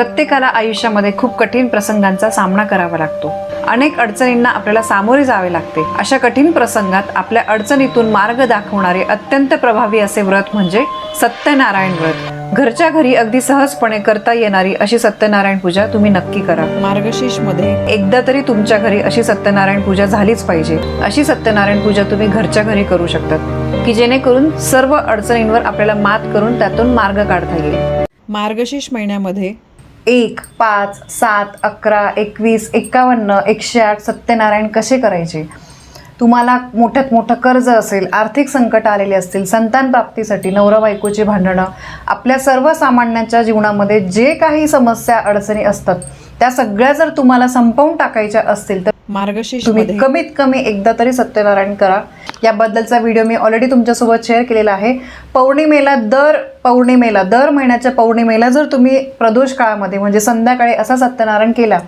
प्रत्येकाला आयुष्यामध्ये खूप कठीण प्रसंगांचा सामना करावा लागतो. अनेक अडचणींना आपल्याला सामोरे जावे लागते. अशा कठीण प्रसंगात आपल्या अडचणीतून मार्ग दाखवणारे अत्यंत प्रभावी असे व्रत म्हणजे सत्यनारायण व्रत. घरच्या घरी अगदी सहजपणे करता येणारी अशी सत्यनारायण पूजा तुम्ही नक्की करा. मार्गशीर्षमध्ये एकदा तरी तुमच्या घरी अशी सत्यनारायण पूजा झालीच पाहिजे. अशी सत्यनारायण पूजा तुम्ही घरच्या घरी करू शकतात की जेणेकरून सर्व अडचणींवर आपल्याला मात करून त्यातून मार्ग काढता येईल. मार्गशीर्ष महिन्यामध्ये. एक पाच सात अकरा एकवीस एकावन्न एकशे आठ सत्यनारायण कसे करायचे? तुम्हाला मोठ्यात मोठं कर्ज असेल आर्थिक संकट आलेले असतील संतान प्राप्तीसाठी नवरा बायकोची भांडणं आपल्या सर्वसामान्यांच्या जीवनामध्ये जे काही समस्या अडचणी असतात त्या सगळ्या जर तुम्हाला संपवून टाकायच्या असतील तर मार्गशीर्ष तुम्ही कमीत कमी एकदा तरी सत्यनारायण करा. याबद्दलचा व्हिडिओ मी ऑलरेडी तुमच्यासोबत शेअर केलेला आहे. पौर्णिमेला दर पौर्णिमेला दर महिन्याच्या पौर्णिमेला जर तुम्ही प्रदोष काळामध्ये म्हणजे संध्याकाळी असा सत्यनारायण केला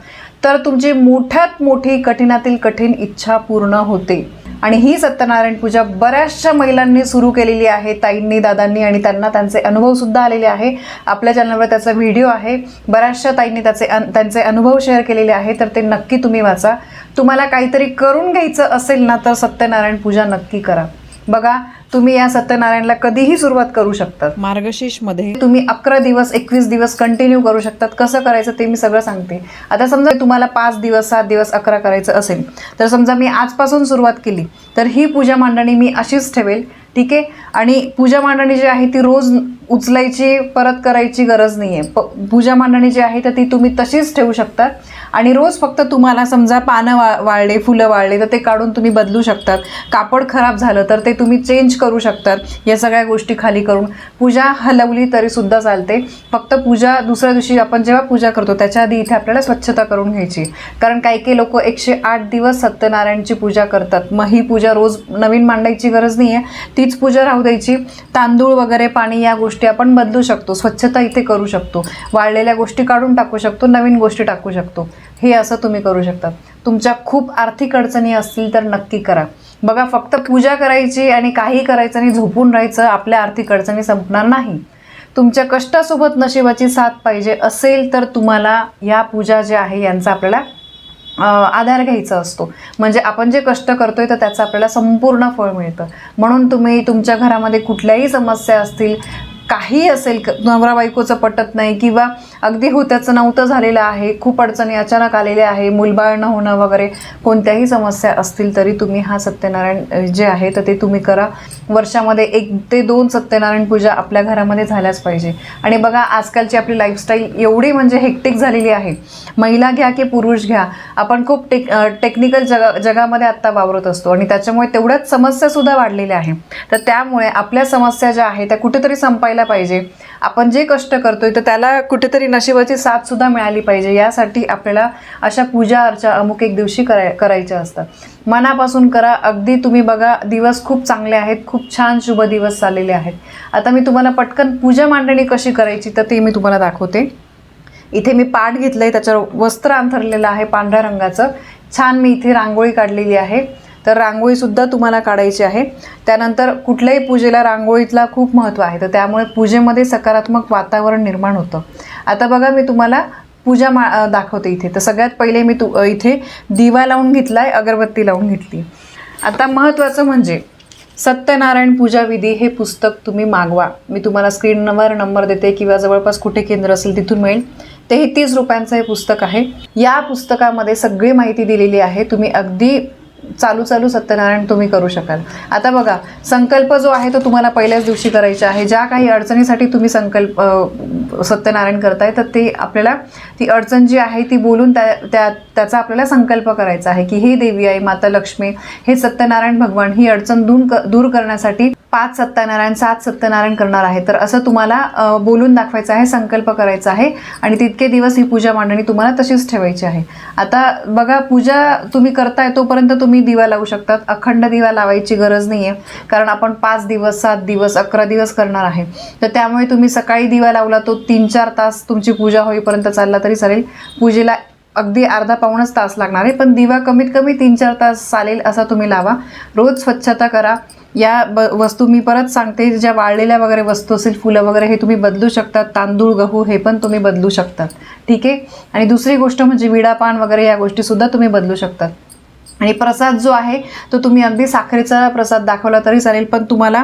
तर तुमची मोठ्यात मोठी कठीणातील कठीण इच्छा पूर्ण होते. आणि ही सत्यनारायण पूजा बऱ्याचशा महिलांनी सुरू केलेली आहे ताईंनी दादांनी आणि त्यांना त्यांचे अनुभव सुद्धा आलेले आहे. आपल्या चॅनलवर त्याचा व्हिडिओ आहे. बऱ्याचशा ताईंनी त्याचे अन त्यांचे अनुभव शेअर केलेले आहे तर ते नक्की तुम्ही वाचा. तुम्हाला काहीतरी करून घ्यायचं असेल ना तर सत्यनारायण पूजा नक्की करा. बघा तुम्ही या सत्यनारायणला कधीही सुरुवात करू शकतात. मार्गशीर्षमध्ये तुम्ही अकरा दिवस एकवीस दिवस कंटिन्यू करू शकतात. कसं करायचं ते मी सगळं सांगते. आता समजा तुम्हाला पाच दिवस सात दिवस अकरा करायचं असेल तर समजा मी आजपासून सुरुवात केली तर ही पूजा मांडणी मी अशीच ठेवेल ठीक आहे? आणि पूजा मांडणी जी आहे ती रोज उचलायची परत करायची गरज नाही आहे प पूजा मांडणी जी आहे तर ती तुम्ही तशीच ठेवू शकतात आणि रोज फक्त तुम्हाला समजा पानं वा वाळले फुलं वाळले तर ते काढून तुम्ही बदलू शकतात. कापड खराब झालं तर ते तुम्ही चेंज करू शकतात. या सगळ्या गोष्टी खाली करून. पूजा हलवली तरी सुद्धा चालते. फक्त पूजा दुसऱ्या दिवशी आपण जेव्हा पूजा करतो त्याच्या आधी इथे आपल्याला स्वच्छता करून घ्यायची. कारण काही काही लोक एकशे आठ दिवस सत्यनारायणची पूजा करतात. मग ही पूजा रोज नवीन मांडायची गरज नाही आहे तीच पूजा राहू द्यायची. तांदूळ वगैरे पाणी या गोष्टी आपण बदलू शकतो. स्वच्छता इथे करू शकतो. वाळलेल्या गोष्टी काढून टाकू शकतो. नवीन गोष्टी टाकू शकतो. हे असं तुम्ही करू शकता. तुमच्या खूप आर्थिक अडचणी असतील तर नक्की करा. बघा फक्त पूजा करायची आणि काही करायचं आणि झोपून राहायचं आपल्या आर्थिक अडचणी संपणार नाही. तुमच्या कष्टासोबत नशिबाची साथ पाहिजे असेल तर तुम्हाला या पूजा ज्या आहे यांचा आपल्याला आधार घ्यायचा असतो. म्हणजे आपण जे कष्ट करतोय तर त्याचं आपल्याला संपूर्ण फळ मिळतं. म्हणून तुम्ही तुमच्या घरामध्ये कुठल्याही समस्या असतील काही असेल क- नवरा बायकोचं पटत नाही किंवा अगदी होत्याचं नव्हतं झालेलं आहे खूप अडचणी अचानक आलेल्या आहे मुलबाळ न होणं वगैरे कोणत्याही समस्या असतील तरी तुम्ही हा सत्यनारायण जे आहे तर ते तुम्ही करा. वर्षामध्ये एक ते दोन सत्यनारायण पूजा आपल्या घरामध्ये झाल्याच पाहिजे. आणि बघा आजकालची आपली लाईफस्टाईल एवढी म्हणजे हेक्टिक झालेली आहे. महिला घ्या की पुरुष घ्या आपण खूप टेक टेक्निकल जगा जगामध्ये आत्ता वावरत असतो आणि त्याच्यामुळे तेवढ्याच समस्यासुद्धा वाढलेल्या आहे. तर त्यामुळे आपल्या समस्या ज्या आहेत त्या कुठेतरी संपायला पाहिजे. आपण जे कष्ट करतोय तर त्याला कुठेतरी नशिबाची साथ सुद्धा मिळाली पाहिजे. यासाठी आपल्याला अशा पूजा अर्चा अमुक एक दिवशी कराय करायच्या असतात. मनापासून करा. अगदी तुम्ही बघा दिवस खूप चांगले आहेत. खूप छान शुभ दिवस चाललेले आहेत. आता मी तुम्हाला पटकन पूजा मांडणी कशी करायची तर ते मी तुम्हाला दाखवते. इथे मी पाठ घेतलं आहे त्याच्यावर वस्त्र अंथरलेलं आहे पांढऱ्या रंगाचं. छान मी इथे रांगोळी काढलेली आहे. तर रांगोळीसुद्धा तुम्हाला काढायची आहे. त्यानंतर कुठल्याही पूजेला रांगोळीतला खूप महत्त्व आहे. तर त्यामुळे पूजेमध्ये सकारात्मक वातावरण निर्माण होतं. आता बघा मी तुम्हाला पूजा मा दाखवते इथे. तर सगळ्यात पहिले मी तु इथे दिवा लावून घेतला आहे अगरबत्ती लावून घेतली. आता महत्त्वाचं म्हणजे सत्यनारायण पूजा विधी हे पुस्तक तुम्ही मागवा. मी तुम्हाला स्क्रीनवर नंबर देते किंवा जवळपास कुठे केंद्र असेल तिथून मिळेल. तेहतीस रुपयांचं हे पुस्तक आहे. या पुस्तकामध्ये सगळी माहिती दिलेली आहे. तुम्ही अगदी चालू चालू सत्यनारायण तुम्ही करू शकाल. आता बघा संकल्प जो आहे तो तुम्हाला पहिल्याच दिवशी करायचा आहे. ज्या काही अडचणीसाठी तुम्ही संकल्प सत्यनारायण करताय तर ते आपल्याला ती अडचण जी आहे ती बोलून त्या त्या त्याचा आपल्याला संकल्प करायचा आहे की हे देवी आहे माता लक्ष्मी हे सत्यनारायण भगवान ही अडचण दूर क दूर करण्यासाठी पाच सत्यनारायण सात सत्यनारायण करणार आहे. तर असं तुम्हाला बोलून दाखवायचं आहे संकल्प करायचा आहे आणि तितके दिवस ही पूजा मांडणी तुम्हाला तशीच ठेवायची आहे. आता बघा पूजा तुम्ही करताय तोपर्यंत तुम्ही दिवा लावू शकतात. अखंड दिवा लावायची गरज नाही आहे कारण आपण पाच दिवस सात दिवस अकरा दिवस करणार आहे. तर त्यामुळे तुम्ही सकाळी दिवा लावला तो तीन चार तास तुमची पूजा होईपर्यंत चालला तरी चालेल. पूजेला अगदी अर्धा पाऊणच तास लागणार आहे. पण दिवा कमीत कमी तीन चार तास चालेल असा तुम्ही लावा. रोज स्वच्छता करा. या ब वस्तू मी परत सांगते. ज्या वाळलेल्या वगैरे वस्तू असेल फुलं वगैरे हे तुम्ही बदलू शकतात. तांदूळ गहू हे पण तुम्ही बदलू शकतात. ठीक आहे? आणि दुसरी गोष्ट म्हणजे विडा पान वगैरे या गोष्टीसुद्धा तुम्ही बदलू शकतात. आणि प्रसाद जो आहे तो तुम्ही अगदी साखरेचा प्रसाद दाखवला तरी चालेल पण तुम्हाला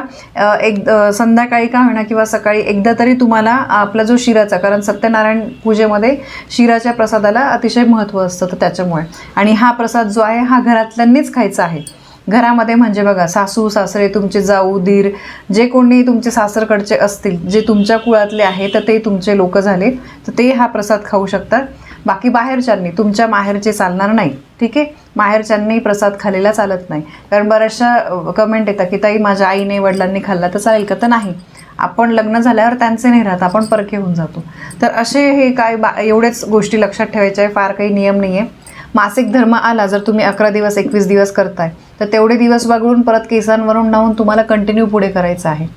एक संध्याकाळी का होणार किंवा सकाळी एकदा तरी तुम्हाला आपला जो शिराचा कारण सत्यनारायण पूजेमध्ये शिराच्या प्रसादाला अतिशय महत्त्व असतं तर त्याच्यामुळे. आणि हा प्रसाद जो आहे हा घरातल्यांनीच खायचा आहे. घरामध्ये म्हणजे बघा सासू सासरे तुमचे जाऊ दीर जे कोणी तुमचे सासरकडचे असतील जे तुमच्या कुळातले आहे तर ते तुमचे लोक झाले तर ते हा प्रसाद खाऊ शकतात. बाकी बाहेरच्यांनी तुमच्या माहेरचे चालणार नाही. ठीक आहे? माहेरच्यांनी प्रसाद खाल्लेला चालत नाही. कारण बऱ्याचशा कमेंट येतात की ताई माझ्या आईने वडिलांनी खाल्ला तर चालेल का? तर नाही. आपण लग्न झाल्यावर त्यांचे नाही राहत आपण परके होऊन जातो. तर असे हे काय बा एवढेच गोष्टी लक्षात ठेवायच्या आहे फार काही नियम नाही आहे मासिक धर्म आला जर तुम्ही अकरा दिवस एकवीस दिवस करताय तर तेवढे दिवस वगळून परत केसांवरून नावून तुम्हाला कंटिन्यू पुढे करायचं आहे.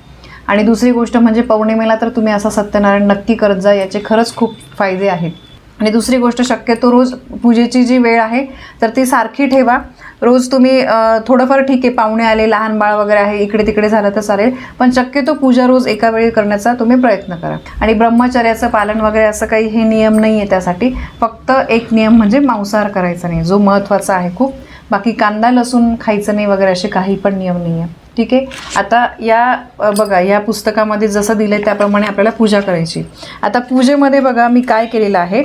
आणि दुसरी गोष्ट म्हणजे पौर्णिमेला तर तुम्ही असा सत्यनारायण नक्की करत जा याचे खरंच खूप फायदे आहेत. आणि दुसरी गोष्ट शक्यतो रोज पूजेची जी वेळ आहे तर ती सारखी ठेवा. रोज तुम्ही थोडंफार ठीक आहे पाहुणे आले लहान बाळ वगैरे आहे इकडे तिकडे झालं तर चालेल. पण शक्यतो पूजा रोज एका वेळी करण्याचा तुम्ही प्रयत्न करा. आणि ब्रह्मचर्याचं पालन वगैरे असं काही हे नियम नाही आहे त्यासाठी. फक्त एक नियम म्हणजे मांसाहार करायचा नाही जो महत्त्वाचा आहे खूप. बाकी कांदा लसूण खायचं नाही वगैरे असे काही पण नियम नाही आहे ठीक आहे? आता या बघा या पुस्तकामध्ये जसं दिलं आहे त्याप्रमाणे आपल्याला पूजा करायची. आता पूजेमध्ये बघा मी काय केलेलं आहे.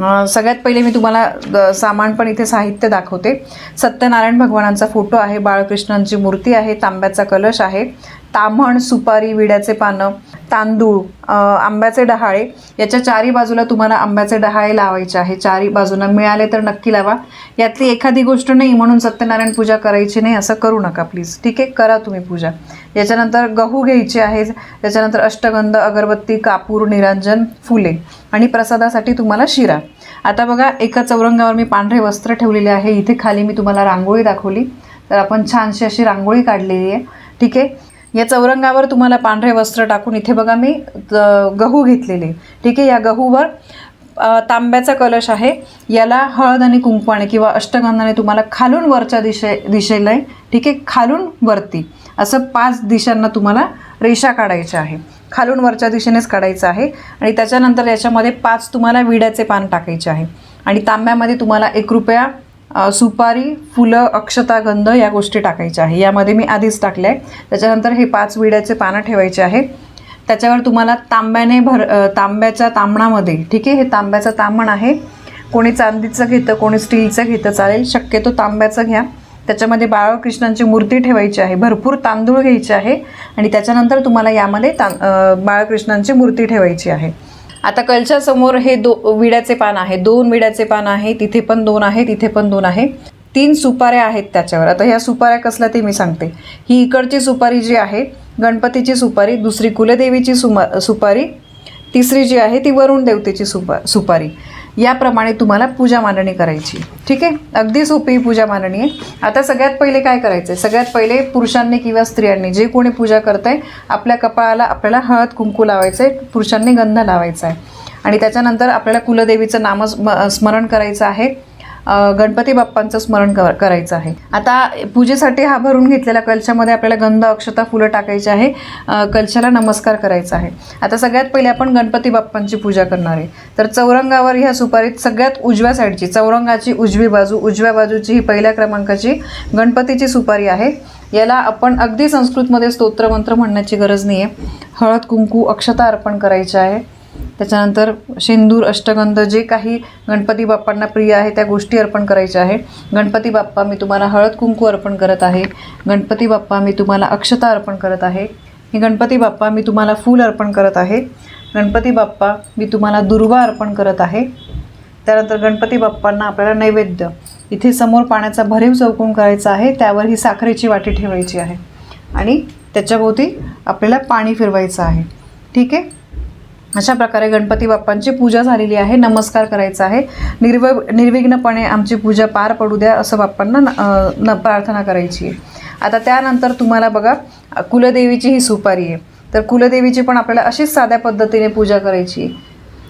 सगळ्यात पहिले मी तुम्हाला सामान पण इथे साहित्य दाखवते. सत्यनारायण भगवानांचा फोटो आहे बाळकृष्णांची मूर्ती आहे तांब्याचा कलश आहे. ताम्हण सुपारी विड्याचे पानं तांदूळ आंब्याचे डहाळे याच्या चारी बाजूला तुम्हाला आंब्याचे डहाळे लावायचे आहे. चारी बाजूला मिळाले तर नक्की लावा. यातली एखादी गोष्ट नाही म्हणून सत्यनारायण पूजा करायची नाही असं करू नका प्लीज ठीक आहे? करा तुम्ही पूजा. याच्यानंतर गहू घ्यायचे आहे. त्याच्यानंतर अष्टगंध अगरबत्ती कापूर निरांजन फुले आणि प्रसादासाठी तुम्हाला शिरा. आता बघा एका चौरंगावर मी पांढरे वस्त्र ठेवलेले आहे. इथे खाली मी तुम्हाला रांगोळी दाखवली. तर आपण छानशी अशी रांगोळी काढलेली आहे. ठीक आहे? या चौरंगावर तुम्हाला पांढरे वस्त्र टाकून इथे बघा मी गहू घेतलेले. ठीक आहे या गहूवर तांब्याचा कलश आहे. याला हळद आणि कुंकवाने किंवा अष्टगंधाने तुम्हाला खालून वरच्या दिशे दिशेला आहे ठीक आहे खालून वरती असं पाच दिशांना तुम्हाला रेषा काढायच्या आहे. खालून वरच्या दिशेनेच काढायचं आहे आणि त्याच्यानंतर याच्यामध्ये पाच तुम्हाला विड्याचे पान टाकायचे आहे. आणि तांब्यामध्ये तुम्हाला एक रुपया सुपारी फुलं अक्षता गंध या गोष्टी टाकायच्या आहे. यामध्ये मी आधीच टाकल्या. आहे त्याच्यानंतर हे पाच विड्याचे पानं ठेवायचे आहे त्याच्यावर तुम्हाला तांब्याने भर तांब्याच्या तांबणामध्ये ठीक आहे हे तांब्याचं तांबण आहे. कोणी चांदीचं घेतं कोणी स्टीलचं घेतं चालेल शक्यतो तांब्याचं घ्या. त्याच्यामध्ये बाळकृष्णांची मूर्ती ठेवायची आहे. भरपूर तांदूळ घ्यायचे आहे. आणि त्याच्यानंतर तुम्हाला यामध्ये तां बाळकृष्णांची मूर्ती ठेवायची आहे. आता कलच्या समोर हे दो विड्याचे पान आहे दोन विड्याचे पान आहे तिथे पण दोन आहे तिथे पण दोन आहे. तीन सुपाऱ्या आहेत त्याच्यावर. आता ह्या सुपाऱ्या कसल्या ते मी सांगते. ही इकडची सुपारी जी आहे गणपतीची सुपारी दुसरी कुलदेवीची सुमा सुपारी तिसरी जी आहे ती वरुण देवतेची सुपा सुपारी. याप्रमाणे तुम्हाला पूजा मांडणी करायची. ठीक आहे? अगदी सोपी पूजा मांडणी आहे. आता सगळ्यात पहिले काय करायचं आहे सगळ्यात पहिले पुरुषांनी किंवा स्त्रियांनी जे कोणी पूजा करत आहे आपल्या कपाळाला आपल्याला हळद कुंकू लावायचं आहे पुरुषांनी गंध लावायचा आहे आणि त्याच्यानंतर आपल्याला कुलदेवीचं नाम स्मरण करायचं आहे. गणपती बाप्पांचं स्मरण कर करायचं आहे. आता पूजेसाठी हा भरून घेतलेला कलशामध्ये आपल्याला गंध अक्षता फुलं टाकायची आहे. कलशाला नमस्कार करायचा आहे. आता सगळ्यात पहिले आपण गणपती बाप्पांची पूजा करणार आहे. तर चौरंगावर ह्या सुपारीत सगळ्यात उजव्या साईडची चौरंगाची उजवी बाजू उजव्या बाजूची ही पहिल्या क्रमांकाची गणपतीची सुपारी आहे. याला आपण अगदी संस्कृतमध्ये स्तोत्रमंत्र म्हणण्याची गरज नाही आहे हळद कुंकू अक्षता अर्पण करायची आहे. त्याच्यानंतर शेंदूर अष्टगंध जे काही गणपती बाप्पांना प्रिय आहे त्या गोष्टी अर्पण करायच्या आहे गणपती बाप्पा मी तुम्हाला हळद कुंकू अर्पण करत आहे. गणपती बाप्पा मी तुम्हाला अक्षता अर्पण करत आहे. हे गणपती बाप्पा मी तुम्हाला फूल अर्पण करत आहे. गणपती बाप्पा मी तुम्हाला दुर्वा अर्पण करत आहे. त्यानंतर गणपती बाप्पांना आपल्याला नैवेद्य. इथे समोर पाण्याचा भरीव चौकून करायचा आहे. त्यावर ही साखरेची वाटी ठेवायची आहे. आणि त्याच्याभोवती आपल्याला पाणी फिरवायचं आहे. ठीक आहे? अशा प्रकारे गणपती बाप्पांची पूजा झालेली आहे नमस्कार करायचा आहे. निर्व निर्विघ्नपणे आमची पूजा पार पडू द्या असं बाप्पांना न- प्रार्थना करायची आहे. आता त्यानंतर तुम्हाला बघा कुलदेवीची ही सुपारी आहे. तर कुलदेवीची पण आपल्याला अशीच साध्या पद्धतीने पूजा करायची आहे.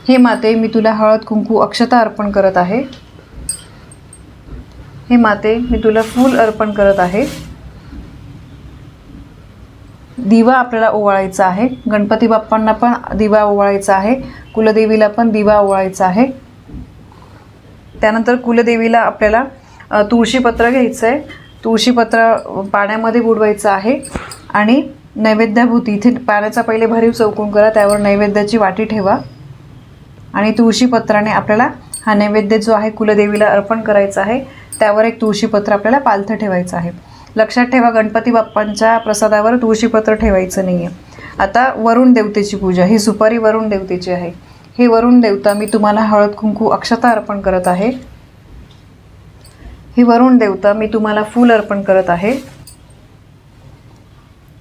हे माते मी तुला हळद कुंकू अक्षता अर्पण करत आहे. हे माते मी तुला फूल अर्पण करत आहे. दिवा आपल्याला ओवाळायचा आहे. गणपती बाप्पांना पण दिवा ओवाळायचा आहे. कुलदेवीला पण दिवा ओवाळायचा आहे. त्यानंतर कुलदेवीला आपल्याला तुळशीपत्र घ्यायचं आहे तुळशीपत्र पाण्यामध्ये बुडवायचं आहे. आणि नैवेद्याभूती इथे पाण्याचा पहिले भरीव चौकून करा त्यावर नैवेद्याची वाटी ठेवा. आणि तुळशीपत्राने आपल्याला हा नैवेद्य जो आहे कुलदेवीला अर्पण करायचा आहे त्यावर एक तुळशीपत्र आपल्याला पालथं ठेवायचं आहे. लक्षात ठेवा गणपती बाप्पांच्या प्रसादावर तुळशीपत्र ठेवायचं नाही आहे आता वरुण देवतेची पूजा ही सुपारी वरुण देवतेची आहे. हे वरुण देवता मी तुम्हाला हळद कुंकू अक्षता अर्पण करत आहे. ही वरुण देवता मी तुम्हाला फूल अर्पण करत आहे.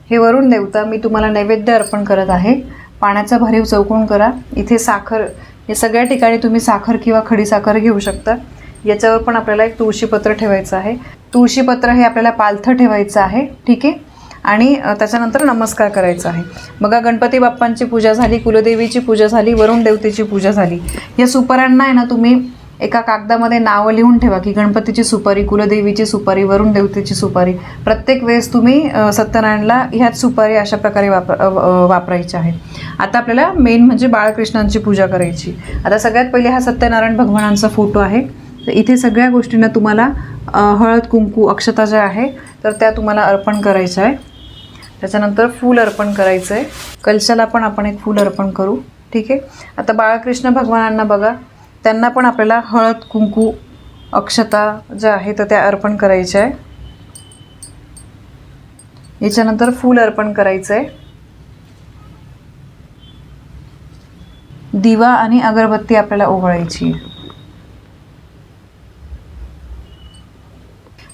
हे वरुण देवता मी तुम्हाला नैवेद्य अर्पण करत आहे. पाण्याचा भरीव चौकून करा. इथे साखर या सगळ्या ठिकाणी तुम्ही साखर किंवा खडी साखर घेऊ शकता. याच्यावर पण आपल्याला एक तुळशीपत्र ठेवायचं आहे. तुळशीपत्र हे आपल्याला पालथं ठेवायचं आहे ठीक आहे? आणि त्याच्यानंतर नमस्कार करायचा आहे. बघा गणपती बाप्पांची पूजा झाली कुलदेवीची पूजा झाली वरुण देवतेची पूजा झाली. या सुपाऱ्यांना आहे ना तुम्ही एका कागदामध्ये नावं लिहून ठेवा की गणपतीची सुपारी कुलदेवीची सुपारी वरुण देवतेची सुपारी. प्रत्येक वेळेस तुम्ही सत्यनारायणला ह्याच सुपारी अशा प्रकारे वापर वापरायच्या आहे आता आपल्याला मेन म्हणजे बाळकृष्णांची पूजा करायची. आता सगळ्यात पहिले हा सत्यनारायण भगवानांचा फोटो आहे. तर इथे सगळ्या गोष्टींना तुम्हाला हळद कुंकू अक्षता ज्या आहे तर त्या तुम्हाला अर्पण करायच्या आहे. त्याच्यानंतर फूल अर्पण करायचं आहे. कलशाला पण आपण एक फूल अर्पण करू ठीक आहे? आता बाळकृष्ण भगवानांना बघा त्यांना पण आपल्याला हळद कुंकू अक्षता ज्या आहे तर त्या अर्पण करायच्या आहे. याच्यानंतर फूल अर्पण करायचं आहे. दिवा आणि अगरबत्ती आपल्याला ओवाळायची आहे.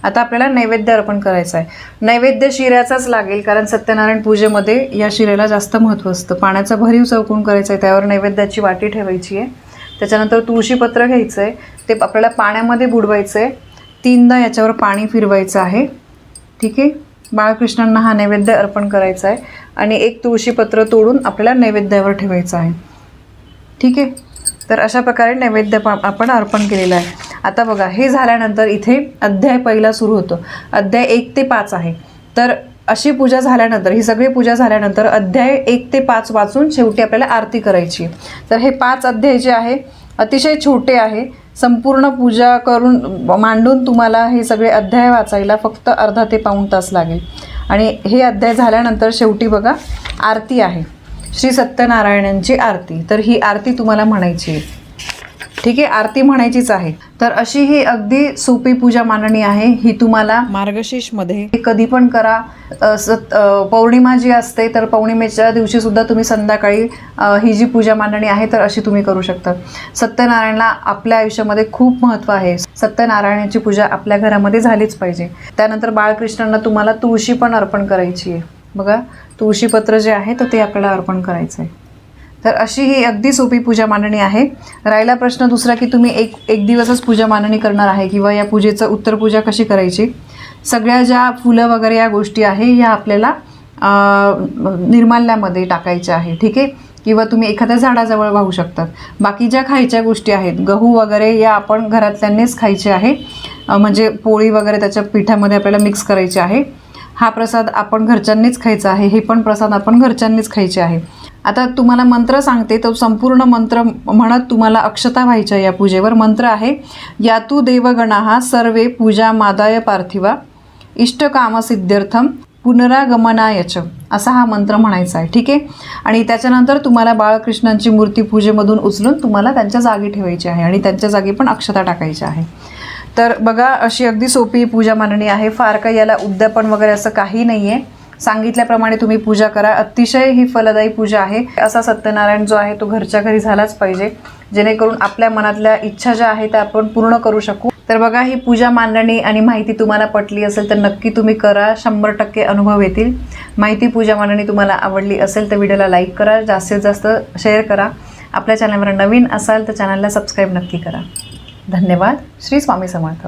आता आपल्याला नैवेद्य अर्पण करायचं आहे. नैवेद्य शिऱ्याचाच लागेल कारण सत्यनारायण पूजेमध्ये या शिऱ्याला जास्त महत्त्व असतं. पाण्याचा भरीव चौकून करायचा आहे त्यावर नैवेद्याची वाटी ठेवायची आहे. त्याच्यानंतर तुळशीपत्र घ्यायचं आहे ते आपल्याला पाण्यामध्ये बुडवायचं आहे तीनदा याच्यावर पाणी फिरवायचं आहे. ठीक आहे? बाळकृष्णांना हा नैवेद्य अर्पण करायचा आहे आणि एक तुळशीपत्र तोडून आपल्याला नैवेद्यावर ठेवायचं आहे. ठीक आहे? तर अशा प्रकारे नैवेद्य पा आपण अर्पण केलेलं आहे. आता बघा हे झाल्यानंतर इथे अध्याय पहिला सुरू होतो. अध्याय एक ते पाच आहे. तर अशी पूजा झाल्यानंतर ही सगळी पूजा झाल्यानंतर अध्याय एक ते पाच वाचून शेवटी आपल्याला आरती करायची. आहे. तर हे पाच अध्याय जे आहे अतिशय छोटे आहे. संपूर्ण पूजा करून मांडून तुम्हाला हे सगळे अध्याय वाचायला फक्त अर्धा ते पाऊण तास लागेल. आणि हे अध्याय झाल्यानंतर शेवटी बघा आरती आहे. श्री सत्यनारायणांची आरती. तर ही आरती तुम्हाला म्हणायची आहे. ठीक आहे आरती म्हणायचीच आहे. तर अशी ही अगदी सोपी पूजा मांडणी आहे. ही तुम्हाला मार्गशीर्षमध्ये कधी पण करा. पौर्णिमा जी असते तर पौर्णिमेच्या दिवशी सुद्धा तुम्ही संध्याकाळी ही जी पूजा मांडणी आहे तर अशी तुम्ही करू शकता. सत्यनारायणला आपल्या आयुष्यामध्ये खूप महत्त्व आहे. सत्यनारायणाची पूजा आपल्या घरामध्ये झालीच पाहिजे. त्यानंतर बाळकृष्णांना तुम्हाला तुळशी पण अर्पण करायची आहे. बघा तुळशीपत्र जे आहे तर ते आपल्याला अर्पण करायचं आहे तर अशी ही अगदी सोपी पूजा मांडणी आहे. राहिला प्रश्न दुसरा की तुम्ही एक एक दिवसच पूजा मांडणी करणार आहे किंवा या पूजेचं उत्तर पूजा कशी करायची? सगळ्या ज्या फुलं वगैरे या गोष्टी आहे ह्या आपल्याला निर्माल्यामध्ये टाकायच्या आहे ठीक आहे? किंवा तुम्ही एखाद्या झाडाजवळ वाहू शकतात बाकी ज्या खायच्या गोष्टी आहेत गहू वगैरे या आपण घरातल्यांनीच खायचे आहे. म्हणजे पोळी वगैरे त्याच्या पिठामध्ये आपल्याला मिक्स करायची आहे. हा प्रसाद आपण घरच्यांनीच खायचा आहे हे पण प्रसाद आपण घरच्यांनीच खायचे आहे. आता तुम्हाला मंत्र सांगते तो संपूर्ण मंत्र म्हणत तुम्हाला अक्षता व्हायच्या या पूजेवर. मंत्र आहे यातू देवगणा सर्वे पूजा मादाय पार्थिवा इष्टकामसिद्ध्यर्थम पुनरागमनायच असा हा मंत्र म्हणायचा आहे ठीक आहे? आणि त्याच्यानंतर तुम्हाला बाळकृष्णांची मूर्ती पूजेमधून उचलून तुम्हाला त्यांच्या जागी ठेवायची आहे आणि त्यांच्या जागी पण अक्षता टाकायची आहे. तर बघा अशी अगदी सोपी पूजा मांडणी आहे. फार काही याला उद्यापन वगैरे असं काही नाही आहे सांगितल्याप्रमाणे तुम्ही पूजा करा. अतिशय ही फलदायी पूजा आहे. असा सत्यनारायण जो आहे तो घरच्या घरी झालाच पाहिजे. जेणेकरून आपल्या मनातल्या इच्छा ज्या आहेत त्या आपण पूर्ण करू शकू. तर बघा ही पूजा मांडणी आणि माहिती तुम्हाला पटली असेल तर नक्की तुम्ही करा. शंभर टक्के अनुभव येतील. माहिती पूजा मांडणी तुम्हाला आवडली असेल तर व्हिडिओला लाईक करा. जास्तीत जास्त शेअर करा. आपल्या चॅनलवर नवीन असाल तर चॅनलला सबस्क्राईब नक्की करा. धन्यवाद. श्री स्वामी समर्थ.